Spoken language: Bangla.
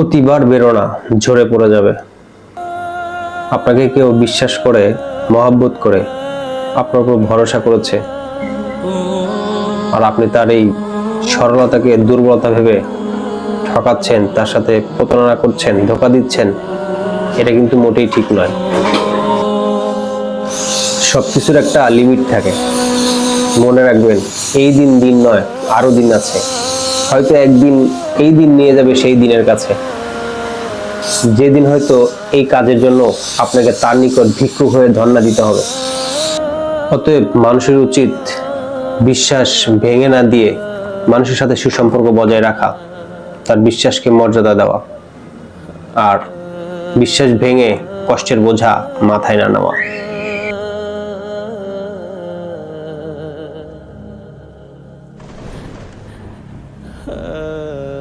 অতিবার বেরো না, ঝরে পড়ে যাবে। আপনাকে কেউ বিশ্বাস করে, মহাব্বত করে, আপনার উপর ভরসা করেছে। আর আপনি তার এই সরলতাকে, দুর্বলতা ভেবে ঠকাচ্ছেন, তার সাথে প্রতারণা করছেন, ধোকা দিচ্ছেন, এটা কিন্তু মোটেই ঠিক নয়। সবকিছুর একটা লিমিট থাকে। মনে রাখবেন, এই দিন দিন নয়, আরও দিন আছে। হয়তো একদিন, এই দিন নিয়ে যাবে সেই দিনের কাছে। যেদিন হয়তো এই কাজের জন্য আপনাকে তার নিকট ভিক্ষু হয়ে ধর্ণা দিতে হবে। অতএব মানুষের উচিত বিশ্বাস ভেঙে না দিয়ে মানুষের সাথে সুসম্পর্ক বজায় রাখা, তার বিশ্বাসকে মর্যাদা দেওয়া। আর বিশ্বাস ভেঙে কষ্টের বোঝা মাথায় না নেওয়া। uh